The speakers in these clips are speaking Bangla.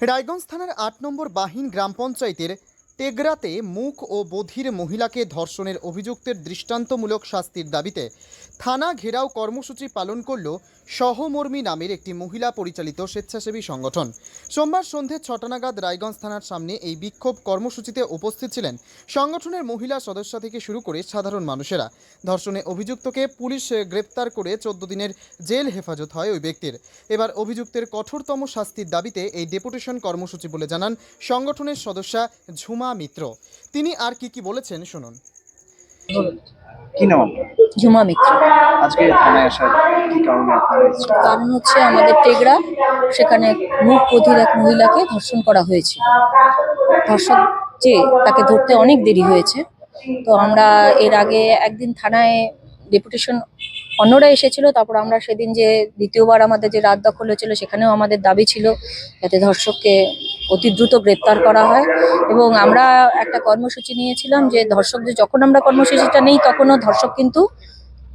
রায়গঞ্জ থানার আট নম্বর বাহিন গ্রাম পঞ্চায়েতের টেগরাতে মুখ ও বধির মহিলাকে ধর্ষণের অভিযুক্তের দৃষ্টান্তমূলক শাস্তির দাবিতে থানা ঘেরাও কর্মসূচি পালন করল সহমর্মী নামের একটি মহিলা পরিচালিত স্বেচ্ছাসেবী সংগঠন। সোমবার সন্ধে ছটা নাগাদ রায়গঞ্জ থানার সামনে এই বিক্ষোভ কর্মসূচিতে উপস্থিত ছিলেন সংগঠনের মহিলা সদস্য থেকে শুরু করে সাধারণ মানুষেরা। ধর্ষণে অভিযুক্তকে পুলিশ গ্রেপ্তার করে চোদ্দ দিনের জেল হেফাজত হয় ওই ব্যক্তির। এবার অভিযুক্তের কঠোরতম শাস্তির দাবিতে এই ডেপুটেশন কর্মসূচি বলে জানান সংগঠনের সদস্যা ঝুমা মিত্র তিনি আর কি কি বলেছেন শুনুন। কি নাম ঝুমা মিত্র। আজকে থানায় আসার কি কারণে কারণ হচ্ছে আমাদের টেগরা সেখানে মুখ বধির এক মহিলাকে ধর্ষণ করা হয়েছিল ধর্ষক যে তাকে ধরতে অনেক দেরি হয়েছে। তো আমরা এর আগে একদিন থানায় ডেপুটেশন অন্যরা এসেছিল, তারপর আমরা সেদিন যে দ্বিতীয়বার আমাদের যে রাত দখল হয়েছিল, সেখানেও আমাদের দাবি ছিল যাতে ধর্ষককে অতি দ্রুত গ্রেপ্তার করা হয়। এবং আমরা একটা কর্মসূচি নিয়েছিলাম যে ধর্ষকদের যখন আমরা কর্মসূচিটা নেই, তখনও ধর্ষক কিন্তু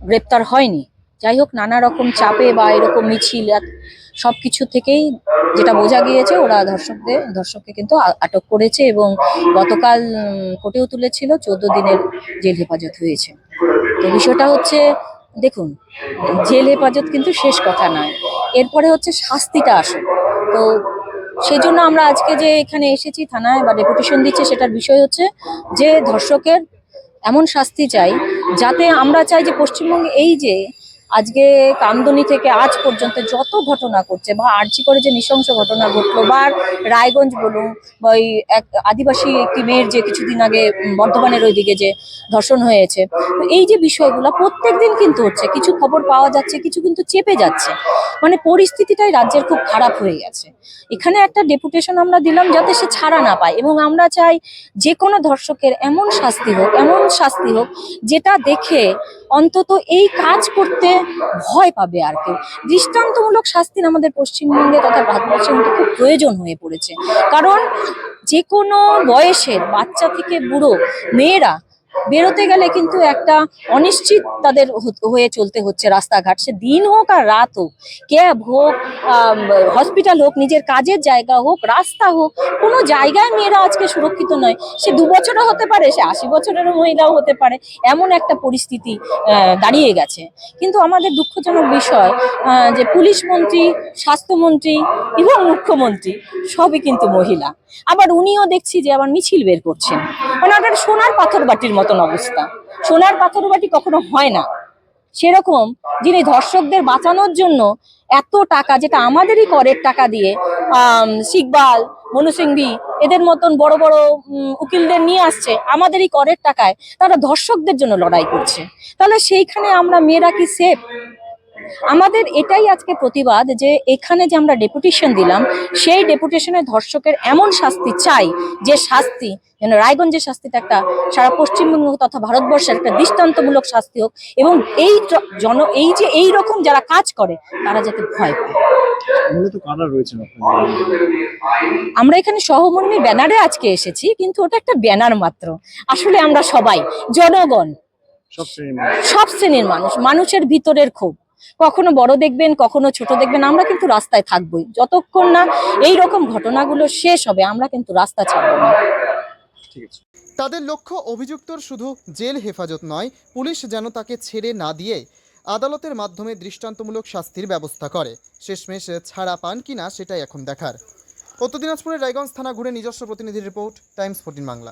গ্রেপ্তার হয়নি। যাই হোক, নানা রকম চাপে বা এরকম মিছিল সব কিছু থেকেই যেটা বোঝা গিয়েছে, ওরা ধর্ষকদের ধর্ষককে কিন্তু আটক করেছে এবং গতকাল কোর্টেও তুলেছিল, চোদ্দ দিনের জেল হেফাজত হয়েছে। তো বিষয়টা হচ্ছে দেখুন, জেল হেফাজত কিন্তু শেষ কথা নয়। এরপরে হচ্ছে শাস্তিটা আসে তো সেই জন্য আমরা আজকে যে এখানে এসেছি থানায় বা ডেপুটেশন দিচ্ছে সেটার বিষয় হচ্ছে যে ধর্ষকের এমন শাস্তি চাই, যাতে আমরা চাই যে পশ্চিমবঙ্গে এই যে আজকে কামদুনি থেকে আজ পর্যন্ত যত ঘটনা করছে বা আর্জি করে যে নৃশংস ঘটনা ঘটলো বা রায়গঞ্জ বলুন বা ওই এক আদিবাসী একটি মেয়ের যে কিছুদিন আগে বর্ধমানের ওইদিকে যে ধর্ষণ হয়েছে এই যে বিষয়গুলো প্রত্যেক দিন কিন্তু হচ্ছে, কিছু খবর পাওয়া যাচ্ছে, কিছু কিন্তু চেপে যাচ্ছে। মানে পরিস্থিতিটাই রাজ্যের খুব খারাপ হয়ে গেছে। এখানে একটা ডেপুটেশন আমরা দিলাম যাতে সে ছাড়া না পায় এবং আমরা চাই যে কোনো ধর্ষকের এমন শাস্তি হোক, এমন শাস্তি হোক যেটা দেখে অন্তত এই কাজ করতে ভয় পাবে আর কেউ দৃষ্টান্তমূলক শাস্তির আমাদের পশ্চিমবঙ্গে তথা ভারতবর্ষে কিন্তু খুব প্রয়োজন হয়ে পড়েছে। কারণ যে কোনো বয়সের বাচ্চা থেকে বুড়ো মেয়েরা বেরোতে গেলে কিন্তু একটা অনিশ্চিত তাদের হয়ে চলতে হচ্ছে রাস্তাঘাট। সে দিন হোক আর রাত হোক, ক্যাব হোক হসপিটাল হোক, নিজের কাজের জায়গা হোক, রাস্তা হোক, কোনো জায়গায় মেয়েরা আজকে সুরক্ষিত নয়। সে দু বছরও হতে পারে, সে আশি বছরেরও মহিলাও হতে পারে, এমন একটা পরিস্থিতি দাঁড়িয়ে গেছে। কিন্তু আমাদের দুঃখজনক বিষয় যে পুলিশ মন্ত্রী, স্বাস্থ্যমন্ত্রী এবং মুখ্যমন্ত্রী সবই কিন্তু মহিলা। আবার উনিও দেখছি যে আবার মিছিল বের করছেন। মানে ওটা সোনার পাথর বাটির মতন অবস্থা। সোনার পাথর বাটি কখনো হয় না। সেরকম যিনি ধর্ষকদের বাঁচানোর জন্য এত টাকা, যেটা আমাদেরই করের টাকা দিয়ে শিকবাল মনু সিংভি, এদের মতন বড় বড় উকিলদের নিয়ে আসছে, আমাদেরই করের টাকায় তারা ধর্ষকদের জন্য লড়াই করছে। তাহলে সেইখানে আমরা মেয়েরা কি সেফ আমাদের এটাই আজকে প্রতিবাদ যে এখানে যে আমরা ডেপুটেশন দিলাম সেই ডেপুটেশনে ধর্ষকের এমন শাস্তি চাই যে শাস্তি যেন রায়গঞ্জের শাস্তিটা একটা সারা পশ্চিমবঙ্গ তথা ভারতবর্ষের একটা দৃষ্টান্তমূলক শাস্তি হোক এবং এই জন এই যে এই রকম যারা কাজ করে তারা যাতে ভয় পায়। আমরা এখানে সহমর্মী ব্যানারে আজকে এসেছি কিন্তু ওটা একটা ব্যানার মাত্র। আসলে আমরা সবাই জনগণ সব শ্রেণির মানুষ। সব শ্রেণির মানুষ মানুষের ভিতরের ক্ষোভ কখনো বড় দেখবেন, কখনো ছোট দেখবেন, আমরা কিন্তু রাস্তায় থাকবোই। যতক্ষণ না এই রকম ঘটনাগুলো শেষ হবে, আমরা কিন্তু রাস্তা ছাড়বো না। তাদের লক্ষ্য অভিযুক্তর শুধু জেল হেফাজত নয়, পুলিশ যেন তাকে ছেড়ে না দিয়ে আদালতের মাধ্যমে দৃষ্টান্তমূলক শাস্তির ব্যবস্থা করে। শেষমেশ ছাড়া পান কিনা সেটাই এখন দেখার। উত্তর দিনাজপুরের রায়গঞ্জ থানা ঘুরে নিজস্ব প্রতিনিধির রিপোর্ট, টাইমস ফোর্টিন বাংলা।